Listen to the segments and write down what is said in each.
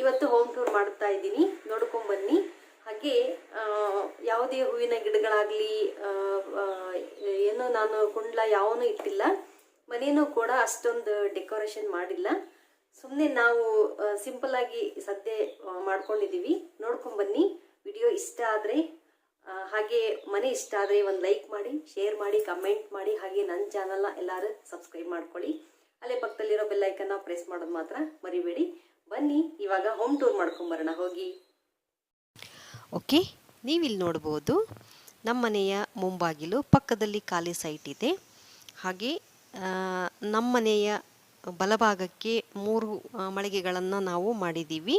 ಇವತ್ತು home tour ಮಾಡ್ತಾ ಇದ್ದೀನಿ. ನೋಡ್ಕೊಂಬನ್ನಿ ಹಾಗೆ ಯಾವುದೇ ಹೂವಿನ ಗಿಡಗಳಾಗಲಿ ಏನೋ ನಾನು ಕುಂಡ್ಲ ಯಾವನೂ ಇಟ್ಟಿಲ್ಲ. ಮನೇನೂ ಕೂಡ ಅಷ್ಟೊಂದು ಡೆಕೋರೇಷನ್ ಮಾಡಿಲ್ಲ. ಸುಮ್ಮನೆ ನಾವು ಸಿಂಪಲ್ ಆಗಿ ಸದ್ಯ ಮಾಡ್ಕೊಂಡಿದ್ದೀವಿ. ನೋಡ್ಕೊಂಬನ್ನಿ ವಿಡಿಯೋ ಇಷ್ಟ ಆದರೆ ಹಾಗೆ ಮನೆ ಇಷ್ಟ ಆದರೆ ಒಂದು ಲೈಕ್ ಮಾಡಿ ಶೇರ್ ಮಾಡಿ ಕಮೆಂಟ್ ಮಾಡಿ. ಹಾಗೆ ನನ್ನ ಚಾನಲ್ನ ಎಲ್ಲರೂ ಸಬ್ಸ್ಕ್ರೈಬ್ ಮಾಡ್ಕೊಳ್ಳಿ. ಅಲ್ಲೇ ಪಕ್ಕದಲ್ಲಿರೋ ಬೆಲ್ಲೈಕನ್ನ ಪ್ರೆಸ್ ಮಾಡೋದು ಮಾತ್ರ ಮರಿಬೇಡಿ. ಬನ್ನಿ, ಇವಾಗ ಹೋಮ್ ಟೂರ್ ಮಾಡ್ಕೊಂಬರೋಣ, ಹೋಗಿ. ಓಕೆ ನೀವಿಲ್ಲಿ ನೋಡ್ಬೋದು, ನಮ್ಮ ಮನೆಯ ಮುಂಬಾಗಿಲು ಪಕ್ಕದಲ್ಲಿ ಖಾಲಿ ಸೈಟ್ ಇದೆ. ಹಾಗೆ ನಮ್ಮ ಮನೆಯ ಬಲಭಾಗಕ್ಕೆ ಮೂರು ಮಳಿಗೆಗಳನ್ನು ನಾವು ಮಾಡಿದ್ದೀವಿ.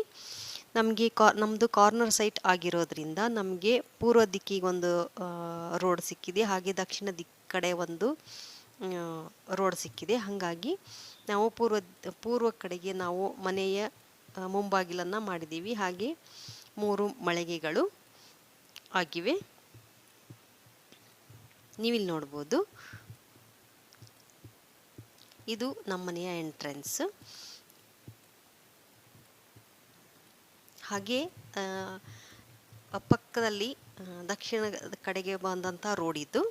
ನಮಗೆ ಕಾ ನಮ್ಮದು ಕಾರ್ನರ್ ಸೈಟ್ ಆಗಿರೋದ್ರಿಂದ ನಮಗೆ ಪೂರ್ವ ದಿಕ್ಕಿಗೆ ಒಂದು ರೋಡ್ ಸಿಕ್ಕಿದೆ, ಹಾಗೆ ದಕ್ಷಿಣ ದಿಕ್ ಕಡೆ ಒಂದು ರೋಡ್ ಸಿಕ್ಕಿದೆ. ಹಾಗಾಗಿ ನಾವು ಪೂರ್ವ ಪೂರ್ವ ಕಡೆಗೆ ನಾವು ಮನೆಯ ಮುಂಬಾಗಿಲನ್ನು ಮಾಡಿದ್ದೀವಿ. ಹಾಗೆ ಮೂರು ಮಳಿಗೆಗಳು ಆಗಿವೆ. ನೀವಿಲ್ಲಿ ನೋಡ್ಬೋದು. ಇದು ನಮ್ಮನೆಯ ಎಂಟ್ರೆನ್ಸ್ ಹಾಗೆ ಪಕ್ಕದಲ್ಲಿ ದಕ್ಷಿಣ ಕಡೆಗೆ ಬಂದಂಥ ರೋಡ್ ಇದು.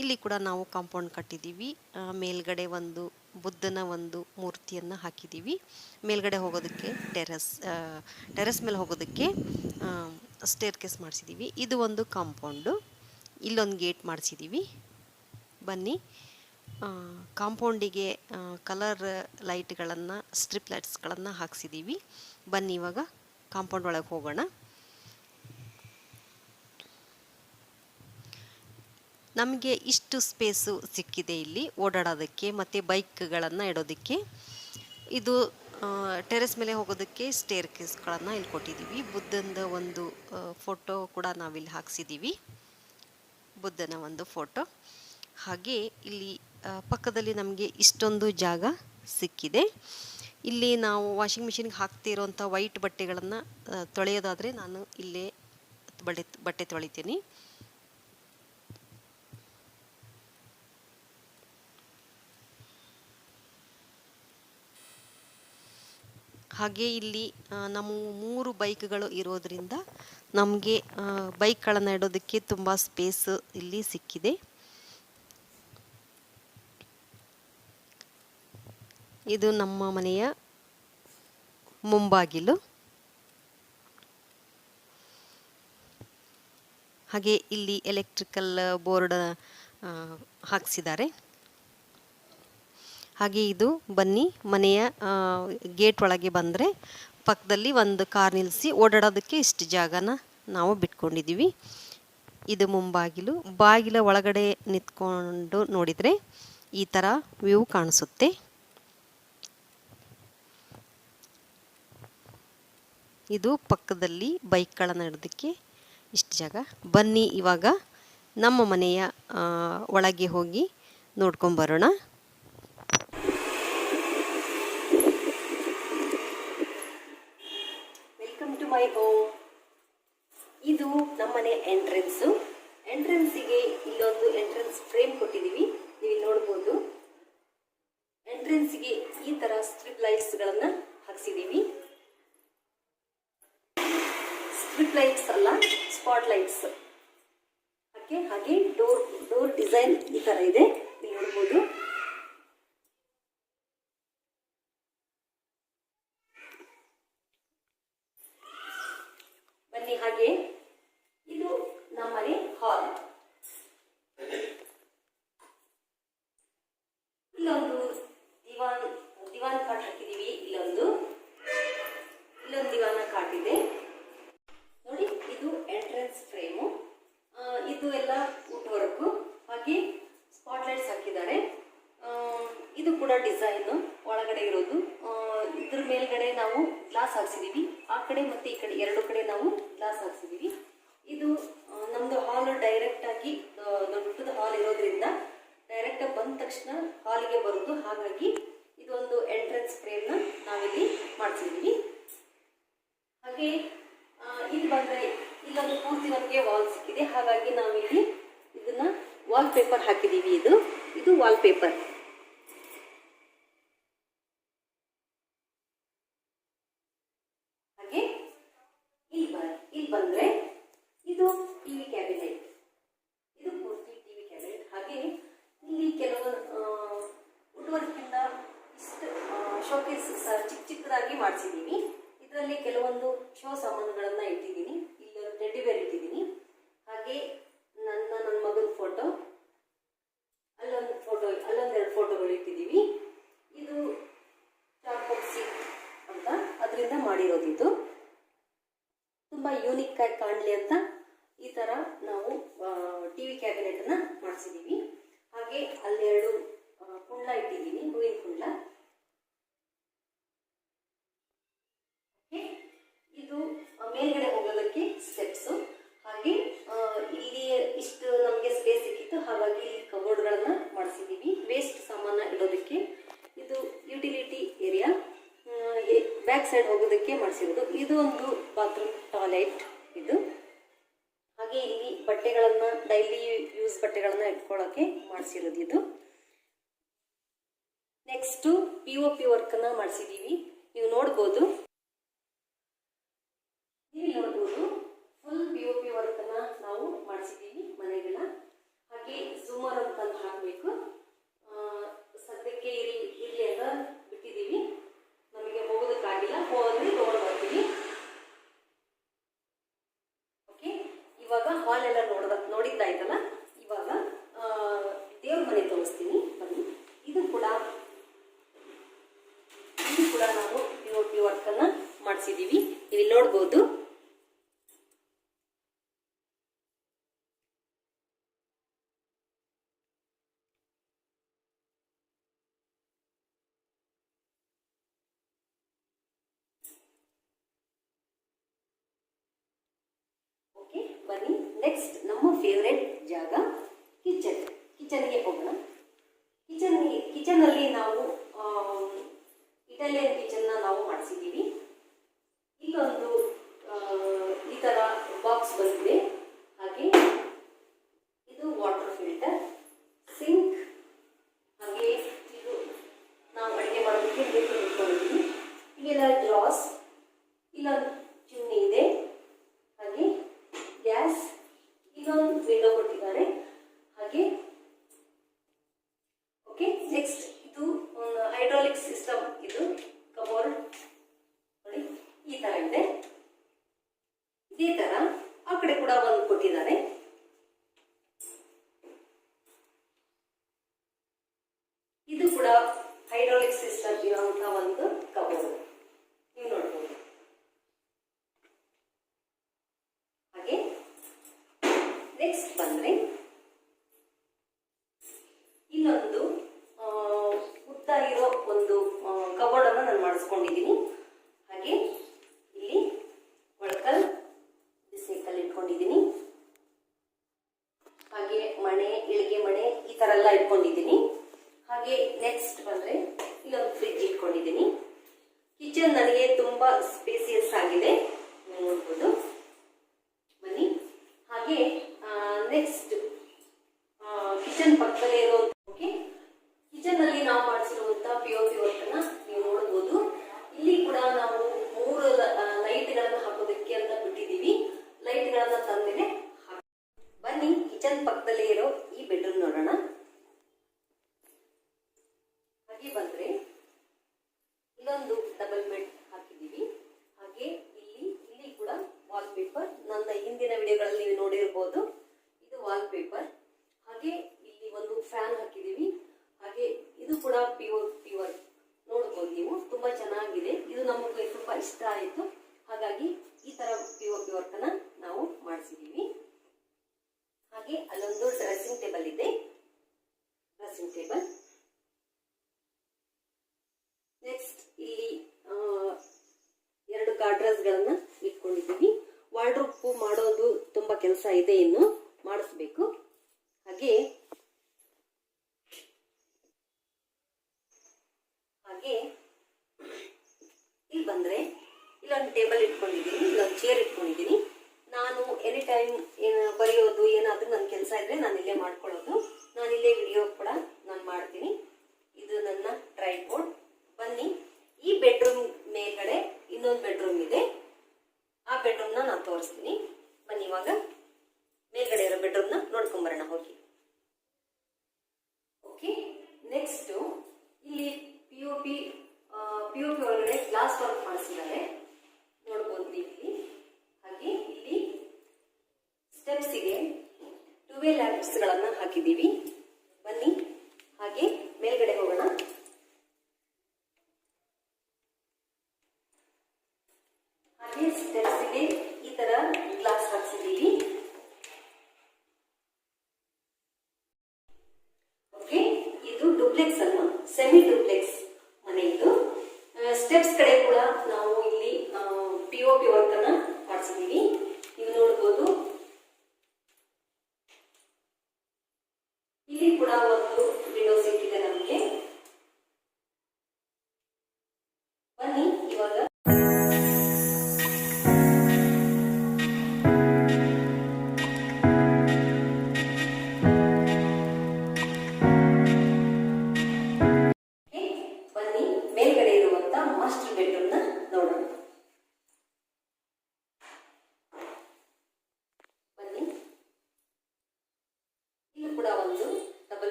ಇಲ್ಲಿ ಕೂಡ ನಾವು ಕಾಂಪೌಂಡ್ ಕಟ್ಟಿದ್ದೀವಿ. ಮೇಲ್ಗಡೆ ಒಂದು ಬುದ್ಧನ ಒಂದು ಮೂರ್ತಿಯನ್ನು ಹಾಕಿದ್ದೀವಿ. ಮೇಲ್ಗಡೆ ಹೋಗೋದಕ್ಕೆ ಟೆರೆಸ್ ಟೆರೆಸ್ ಮೇಲೆ ಹೋಗೋದಕ್ಕೆ ಸ್ಟೇರ್ ಕೇಸ್ ಮಾಡಿಸಿದ್ದೀವಿ. ಇದು ಒಂದು ಕಾಂಪೌಂಡು ಇಲ್ಲೊಂದು ಗೇಟ್ ಮಾಡಿಸಿದ್ದೀವಿ. ಬನ್ನಿ. ಕಾಂಪೌಂಡಿಗೆ ಕಲರ್ ಲೈಟ್ಗಳನ್ನು ಸ್ಟ್ರಿಪ್ ಲೈಟ್ಸ್ಗಳನ್ನು ಹಾಕ್ಸಿದ್ದೀವಿ. ಬನ್ನಿ ಇವಾಗ ಕಾಂಪೌಂಡ್ ಒಳಗೆ ಹೋಗೋಣ. ನಮಗೆ ಇಷ್ಟು ಸ್ಪೇಸು ಸಿಕ್ಕಿದೆ ಇಲ್ಲಿ ಓಡಾಡೋದಕ್ಕೆ ಮತ್ತು ಬೈಕ್ಗಳನ್ನು ಇಡೋದಕ್ಕೆ. ಇದು ಟೆರೆಸ್ ಮೇಲೆ ಹೋಗೋದಕ್ಕೆ ಸ್ಟೇರ್ ಕೇಸ್ಗಳನ್ನು ಇಲ್ಲಿ ಕೊಟ್ಟಿದ್ದೀವಿ. ಬುದ್ಧಂದ ಒಂದು ಫೋಟೋ ಕೂಡ ನಾವಿಲ್ಲಿ ಹಾಕ್ಸಿದ್ದೀವಿ. ಬುದ್ಧನ ಒಂದು ಫೋಟೋ. ಹಾಗೆ ಇಲ್ಲಿ ಪಕ್ಕದಲ್ಲಿ ನಮಗೆ ಇಷ್ಟೊಂದು ಜಾಗ ಸಿಕ್ಕಿದೆ. ಇಲ್ಲಿ ನಾವು ವಾಷಿಂಗ್ ಮಿಷಿನ್ಗೆ ಹಾಕ್ತಿರೋಂಥ ವೈಟ್ ಬಟ್ಟೆಗಳನ್ನು ತೊಳೆಯೋದಾದರೆ ನಾನು ಇಲ್ಲೇ ಬಟ್ಟೆ ಬಟ್ಟೆ ತೊಳಿತೀನಿ. ಹಾಗೆ ಇಲ್ಲಿ ನಮ್ಮ ಮೂರು ಬೈಕ್ಗಳು ಇರೋದ್ರಿಂದ ನಮಗೆ ಬೈಕ್ಗಳನ್ನು ಇಡೋದಕ್ಕೆ ತುಂಬ ಸ್ಪೇಸ್ ಇಲ್ಲಿ ಸಿಕ್ಕಿದೆ. ಇದು ನಮ್ಮ ಮನೆಯ ಮುಂಬಾಗಿಲು. ಹಾಗೆ ಇಲ್ಲಿ ಎಲೆಕ್ಟ್ರಿಕಲ್ ಬೋರ್ಡ್ ಹಾಕಿಸಿದ್ದಾರೆ. ಹಾಗೆ ಇದು ಬನ್ನಿ, ಮನೆಯ ಗೇಟ್ ಒಳಗೆ ಬಂದರೆ ಪಕ್ಕದಲ್ಲಿ ಒಂದು ಕಾರ್ ನಿಲ್ಲಿಸಿ ಓಡಾಡೋದಕ್ಕೆ ಇಷ್ಟು ಜಾಗನ ನಾವು ಬಿಟ್ಕೊಂಡಿದ್ದೀವಿ. ಇದು ಮುಂಬಾಗಿಲು. ಬಾಗಿಲ ಒಳಗಡೆ ನಿಂತ್ಕೊಂಡು ನೋಡಿದರೆ ಈ ಥರ ವ್ಯೂ ಕಾಣಿಸುತ್ತೆ. ಇದು ಪಕ್ಕದಲ್ಲಿ ಬೈಕ್ಗಳನ್ನು ಇಡೋದಕ್ಕೆ ಇಷ್ಟು ಜಾಗ. ಬನ್ನಿ ಇವಾಗ ನಮ್ಮ ಮನೆಯ ಒಳಗೆ ಹೋಗಿ ನೋಡ್ಕೊಂಬರೋಣ. ವೆಲ್ಕಮ್ ಓ. ಇದು ನಮ್ಮನೆ ಎಂಟ್ರೆನ್ಸ್. ಎಂಟ್ರೆನ್ಸಿಗೆ ಇಲ್ಲೊಂದು ಎಂಟ್ರೆನ್ಸ್ ಫ್ರೇಮ್ ಕೊಟ್ಟಿದ್ದೀವಿ. ನೀವು ಇಲ್ಲಿ ನೋಡ್ಬೋದು. ಎಂಟ್ರೆನ್ಸ್ಗೆ ಈ ತರ ಸ್ಟ್ರಿಪ್ ಲೈಟ್ಸ್ಗಳನ್ನು ಹಾಕ್ಸಿದ್ದೀವಿ. ಸ್ಟ್ರಿಪ್ ಲೈಟ್ಸ್ ಅಲ್ಲ, ಸ್ಪಾಟ್ ಲೈಟ್ಸ್. ಹಾಗೆ ಹಾಗೆ ಡೋರ್ ಡೋರ್ ಡಿಸೈನ್ ಈ ತರ ಇದೆ. ನೀವು ನೋಡ್ಬೋದು. ಬನ್ನಿ ಹಾಗೆ ಇದು ನಮ್ಮನೆ ಹಾಲ್ ಇಲ್ಲೊಂದು ದಿವಾನ್ ದಿವಾನ್ ಕಾಟ್ ಹಾಕಿದೀವಿ ಇಲ್ಲೊಂದು ಇಲ್ಲೊಂದು ದಿವಾನ ಕಾಟ್ ಇದೆ ನೋಡಿ ಇದು ಎಂಟ್ರೆನ್ಸ್ ಫ್ರೇಮು ಇದು ಎಲ್ಲ ವುಡ್ ವರ್ಕು ಹಾಗೆ ಸ್ಪಾಟ್ಲೈಟ್ಸ್ ಹಾಕಿದ್ದಾರೆ ಆ, ಇದು ಕೂಡ ಡಿಸೈನ್ ಒಳಗಡೆ ಇರೋದು. ಇದ್ರ ಮೇಲ್ಗಡೆ ನಾವು ಗ್ಲಾಸ್ ಹಾಕ್ಸಿದೀವಿ. ಆ ಕಡೆ ಮತ್ತೆ ಈ ಕಡೆ ಎರಡು ಕಡೆ ನಾವು ಗ್ಲಾಸ್ ಹಾಕ್ಸಿದೀವಿ. ಇದು ನಮ್ದು ಹಾಲ್ ಡೈರೆಕ್ಟ್ ಆಗಿ ದೊಡ್ಡದ ಹಾಲ್ ಇರೋದ್ರಿಂದ ಡೈರೆಕ್ಟ್ ಬಂದ ತಕ್ಷಣ ಹಾಲ್ಗೆ ಬರೋದು. ಹಾಗಾಗಿ ಇದೊಂದು ಎಂಟ್ರೆನ್ಸ್ ಫ್ರೇಮ್ನ ನಾವಿಲ್ಲಿ ಮಾಡ್ಸಿದೀವಿ. ಹಾಗೆ ಇಲ್ಲಿ ಬಂದ್ರೆ ಇಲ್ಲೊಂದು ಪೂರ್ತಿ ನಮಗೆ ವಾಲ್ ಸಿಕ್ಕಿದೆ. ಹಾಗಾಗಿ ನಾವಿಲ್ಲಿ ಇದನ್ನ ವಾಲ್ ಪೇಪರ್ ಹಾಕಿದೀವಿ ಇದು. ಇದು ವಾಲ್ ಪೇಪರ್ ಹಾಗೆ ಇಲ್ಲಿ ಬ ಇಲ್ಲಿ ಬಂದ್ರೆ ಇದು ಟಿವಿ ಕ್ಯಾಬಿನೆಟ್ ಇದು ಪೂರ್ತಿ ಟಿವಿ ಕ್ಯಾಬಿನೆಟ್ ಹಾಗೆ ಇಲ್ಲಿ ಕೆಲವು ವುಡ್ ವರ್ಕಿಂದ ಇಷ್ಟು ಶೋಕೇಸ್ ಚಿಕ್ಕ ಚಿಕ್ಕದಾಗಿ ಮಾಡಿಸಿದ್ದೀನಿ ಇದರಲ್ಲಿ ಕೆಲವೊಂದು ಶೋ ಸಾಮಾನುಗಳನ್ನ ಇಟ್ಟಿದ್ದೀನಿ ಇಲ್ಲಿ ಟೆಡ್ಡಿ ಬೇರ್ ಇಟ್ಟಿದ್ದೀನಿ ಹಾಗೆ ನನ್ನ ನನ್ನ ಮಗನ ಫೋಟೋ ಅಲ್ಲೊಂದು ಫೋಟೋ ಅಲ್ಲೊಂದೆರಡು ಫೋಟೋಗಳು ಇಟ್ಟಿದ್ದೀವಿ ಇದು ಚಾಕೋಕ್ಸಿ ಅಂತ ಅದರಿಂದ ಮಾಡಿರೋದು ಇದು ತುಂಬ ಯೂನಿಕ್ ಅಂತ ಈ ಥರ ನಾವು ಟಿ ವಿ ಕ್ಯಾಬಿನೆಟನ್ನು ಮಾಡಿಸಿದ್ದೀವಿ ಹಾಗೆ ಅಲ್ಲೆರಡು ಕುಂಡ್ಲ ಇಟ್ಟಿದ್ದೀನಿ ಹೂವಿನ ಕುಂಡ್ಲ. ಇದು ಮೇಲ್ಗಡೆ ಹೋಗೋದಕ್ಕೆ ಸ್ಟೆಪ್ಸು ಹಾಗೆ ಇಲ್ಲಿ ಇಷ್ಟು ನಮಗೆ ಸ್ಪೇಸ್ ಸಿಕ್ಕಿತ್ತು. ಹಾಗಾಗಿ ಇಲ್ಲಿ ಕಬೋರ್ಡ್ಗಳನ್ನ ಮಾಡಿಸಿದ್ದೀವಿ ವೇಸ್ಟ್ ಸಾಮಾನ ಇಡೋದಕ್ಕೆ. ಇದು ಯುಟಿಲಿಟಿ ಏರಿಯಾ ಬ್ಯಾಕ್ ಸೈಡ್ ಹೋಗೋದಕ್ಕೆ ಮಾಡಿಸಿರೋದು. ಇದು ಒಂದು ಬಾತ್ರೂಮ್ ಟಾಯ್ಲೆಟ್ ಇದು. ಹಾಗೆ ಇಲ್ಲಿ ಬಟ್ಟೆಗಳನ್ನ ಡೈಲಿ ಯೂಸ್ ಬಟ್ಟೆಗಳನ್ನ ಇಟ್ಕೊಳ್ಳೋಕೆ ಮಾಡಿಸಿರೋದು ಇದು next P O P work ಮಾಡಿಸಿದ್ದೀವಿ ನೀವು ನೋಡ್ಬೋದು. ನೀವು ನೋಡ್ಬೋದು ಫುಲ್ ಪಿ ಒ ಪಿ ವರ್ಕನ್ನ ನಾವು ಮಾಡಿಸಿದ್ದೀವಿ ಮನೆಗಳ ಹಾಗೆ ಝೂಮರ್ ಅಂತ ಹಾಕಬೇಕು. ಸದ್ಯಕ್ಕೆ ಇಲ್ಲಿ ಇಲ್ಲಿ ಅಂತ ಬಿಟ್ಟಿದ್ದೀವಿ ನಮಗೆ ಹೋಗೋದಕ್ಕಾಗಿಲ್ಲ. ಹೋದ್ರೆ ತೊಗೊಂಡು ಬರ್ತೀವಿ ಓಕೆ ಎಲ್ಲ ನೋಡ್ದ ನೋಡಿದ್ದಾಯ್ತಲ್ಲ? ಇವಾಗ ದೇವ್ರ ಮನೆ ತೋರಿಸ್ತೀನಿ, ಬನ್ನಿ. ಇದು ಕೂಡ ಇದು ಕೂಡ ನಾವು ಪಿ ವರ್ಕನ್ನು ಮಾಡಿಸಿದ್ದೀವಿ ಇಲ್ಲಿ ನೋಡ್ಬೋದು ಓಕೆ ಬನ್ನಿ ನೆಕ್ಸ್ಟ್ ನಮ್ಮ ಫೇವ್ರೆಟ್ ಜಾಗ ಕಿಚನ್ ಕಿಚನ್ಗೆ ಹೋಗೋಣ. ಕಿಚನ್ ಕಿಚನಲ್ಲಿ ನಾವು ಇಟಾಲಿಯನ್ ಕಿಚನ್ನ ನಾವು ಮಾಡಿಸಿದ್ದೀವಿ. ಇಲ್ಲೊಂದು ಈ ಥರ ಬಾಕ್ಸ್ ಬಂದಿದೆ ಹಾಗೆ ಇದು ವಾಟರ್ ಫಿಲ್ಟರ್ ಸಿಂಕ್ ಹಾಗೆ ಇದು ನಾವು ಅಡುಗೆ ಮಾಡೋದಕ್ಕೆ ಬೇಕು ಇಟ್ಕೊಂಡಿದ್ದೀವಿ ಇವೆಲ್ಲ ಗ್ಲಾಸ್ ಇಲ್ಲೊಂದು ಚಿಮ್ನಿ ಇದೆ ಹಾಗೆ ಗ್ಯಾಸ್ ಇನ್ನೊಂದು ವಿಂಡೋ ಕೊಟ್ಟಿದ್ದಾರೆ ಹಾಗೆ ಓಕೆ ನೆಕ್ಸ್ಟ್ ಇದು ಹೈಡ್ರಾಲಿಕ್ ಸಿಸ್ಟಮ್ ಇದು ಕಬೋರ್ಡ್ ನೋಡಿ ಈ ತರ ಇದೆ ಇದೇ ತರ ಆ ಕಡೆ ಕೂಡ ಒಂದು ಕೊಟ್ಟಿದ್ದಾರೆ ಇದು ಕೂಡ ಸಿಸ್ಟಮ್ ಒಂದು ಕಬೋರ್ಡ್ ನೀವು ನೋಡ್ಬೋದು. ಹಾಗೆ ನೆಕ್ಸ್ಟ್ ಬಂದ್ರೆ ಆ, ಉದ್ದ ಇರೋ ಒಂದು ಕಬೋರ್ಡ್ ಅನ್ನು ನಾನು ಮಾಡಿಸ್ಕೊಂಡಿದ್ದೀನಿ. ಹಾಗೆ ಇಲ್ಲಿ ಒಳಕಲ್ ಬಿಸಿಕಲ್ ಇಟ್ಕೊಂಡಿದ್ದೀನಿ. ಹಾಗೆ ಮಣೆ ಇಳಿಗೆ ಮಣೆ ಈ ತರ ಎಲ್ಲ ಇಟ್ಕೊಂಡಿದ್ದೀನಿ. ಹಾಗೆ ನೆಕ್ಸ್ಟ್ ಬಂದ್ರೆ ಇಲ್ಲೊಂದು ಫ್ರಿಜ್ ಇಟ್ಕೊಂಡಿದ್ದೀನಿ. ಕಿಚನ್ ನನಗೆ ತುಂಬಾ ಸ್ಪೇಸಿಯಸ್ ಆಗಿದೆ. ನೋಡ್ಬೋದು. ಬನ್ನಿ. ಹಾಗೆ ನೆಕ್ಸ್ಟ್ ಕಿಚನ್ ಪಕ್ಕದಲ್ಲೇ ಇರೋ ಕಿಚನ್ ಅಲ್ಲಿ ನಾವು ಮಾಡಿಸಿರುವಂತಹ ಪಿ ಒ ಪಿ ವರ್ಕನ್ನ ನೀವು ನೋಡ್ಬೋದು. ಇಲ್ಲಿ ಕೂಡ ನಾವು ಮೂರು ಲೈಟ್ಗಳನ್ನ ಹಾಕೋದಕ್ಕೆ ಅಂತ ಬಿಟ್ಟಿದ್ದೀವಿ. ಲೈಟ್ ಗಳನ್ನ ತಂದಿದೆ ಬನ್ನಿ ಕಿಚನ್ ಪಕ್ಕದಲ್ಲಿ ಇರೋ ಈ ಬೆಡ್ರೂಮ್ ನೋಡೋಣ ಹಾಗೆ ಬಂದ್ರೆ ಇಲ್ಲೊಂದು ಡಬಲ್ ಬೆಡ್ ಹಾಕಿದ್ದೀವಿ ಹಾಗೆ ಇಲ್ಲಿ ಇಲ್ಲಿ ಕೂಡ ವಾಲ್ ಪೇಪರ್ ನನ್ನ ಹಿಂದಿನ ವಿಡಿಯೋಗಳಲ್ಲಿ ನೀವು ನೋಡಿರ್ಬೋದು ಇದು ವಾಲ್ ಪೇಪರ್ ಹಾಗೆ ಇಲ್ಲಿ ಒಂದು ಫ್ಯಾನ್ ಹಾಕಿದ್ದೀವಿ ಹಾಗೆ ಇದು ಕೂಡ ಪ್ಯೂರ್ ಪ್ಯೂರ್ ನೋಡ್ಬೋದು ನೀವು ತುಂಬಾ ಚೆನ್ನಾಗಿದೆ ಇದು ನಮಗೆ ತುಂಬಾ ಇಷ್ಟ ಆಯಿತು ಹಾಗಾಗಿ ಈ ತರ ಪಿ ವರ್ಥನ ನಾವು ಮಾಡಿಸಿದ್ದೀವಿ ಹಾಗೆ ಅಲ್ಲೊಂದು ಡ್ರೆಸ್ಸಿಂಗ್ ಟೇಬಲ್ ಇದೆ. ಡ್ರೆಸ್ಸಿಂಗ್ ಟೇಬಲ್ ನೆಕ್ಸ್ಟ್ ಇಲ್ಲಿ ಎರಡು ಎರಡು ಗಾಡ್ರಸ್ಗಳನ್ನ ಇಟ್ಕೊಂಡಿದ್ದೀವಿ ವಾರ್ಡ್ರೋಪ್ ಮಾಡೋದು ತುಂಬಾ ಕೆಲಸ ಇದೆ ಇನ್ನು. ಮಾಡಿಸ್ಬೇಕು. ಹಾಗೆ ಹಾಗೆ ಟೇಬಲ್ ಇಟ್ಕೊಂಡಿದ್ದೀನಿ ಇಲ್ಲೊಂದು ಚೇರ್ ಇಟ್ಕೊಂಡಿದ್ದೀನಿ. ನಾನು ಎನಿ ಟೈಮ್ ಬರೆಯೋದು ಏನಾದರೂ ನನ್ನ ಕೆಲಸ ಇದ್ದರೆ ನಾನು ಇಲ್ಲೇ ಮಾಡ್ಕೊಳ್ಳೋದು. ನಾನು ಇಲ್ಲೇ ವಿಡಿಯೋ ಕೂಡ ನಾನು ಮಾಡ್ತೀನಿ. ಇದು ನನ್ನ ಟ್ರೈಪೋರ್ಡ್ ಬನ್ನಿ. ಈ ಬೆಡ್ರೂಮ್ ಮೇಲ್ಗಡೆ ಇನ್ನೊಂದು ಬೆಡ್ರೂಮ್ ಇದೆ. ಆ ಬೆಡ್ರೂಮ್ನ ನಾನು ತೋರಿಸ್ತೀನಿ. ಬನ್ನಿ ಇವಾಗ. ಮೇಲ್ಗಡೆ ಇರೋ ಬೆಡ್ರೂಮ್ನ ನೋಡ್ಕೊಂಬರೋಣ ಹೋಗಿ. ಓಕೆ ನೆಕ್ಸ್ಟು ಇಲ್ಲಿ P U P P U P ಒಳಗಡೆ ಗ್ಲಾಸ್ ವರ್ಕ್ ಮಾಡಿಸಿದ್ದಾರೆ ನೋಡ್ಬೋದು ನೀವು ಇಲ್ಲಿ ಹಾಗೆ ಇಲ್ಲಿ ಸ್ಟೆಪ್ಸಿಗೆ ಟುವೆ ಲ್ಯಾಂಪ್ಸ್ಗಳನ್ನು ಹಾಕಿದ್ದೀವಿ.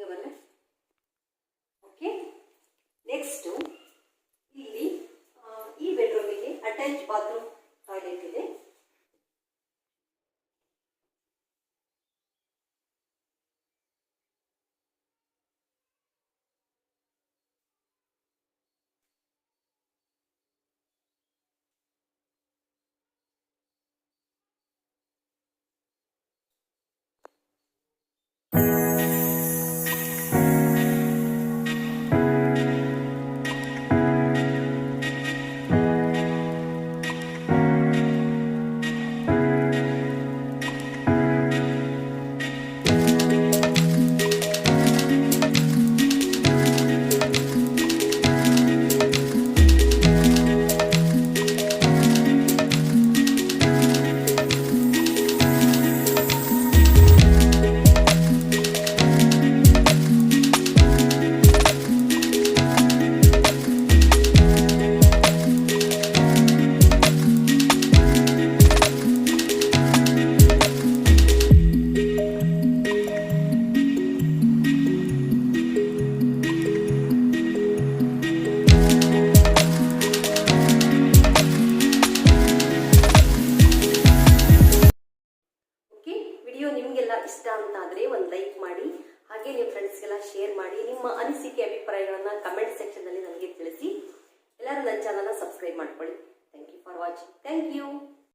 ಹಿಂಗೆ ಓಕೆ ನೆಕ್ಸ್ಟು ಇಲ್ಲಿ ಈ ಬೆಡ್ರೂಮಿಗೆ ಅಟ್ಯಾಚ್ ಬಾತ್ರೂಮ್ ಟಾಯ್ಲೆಟ್ ಇದೆ.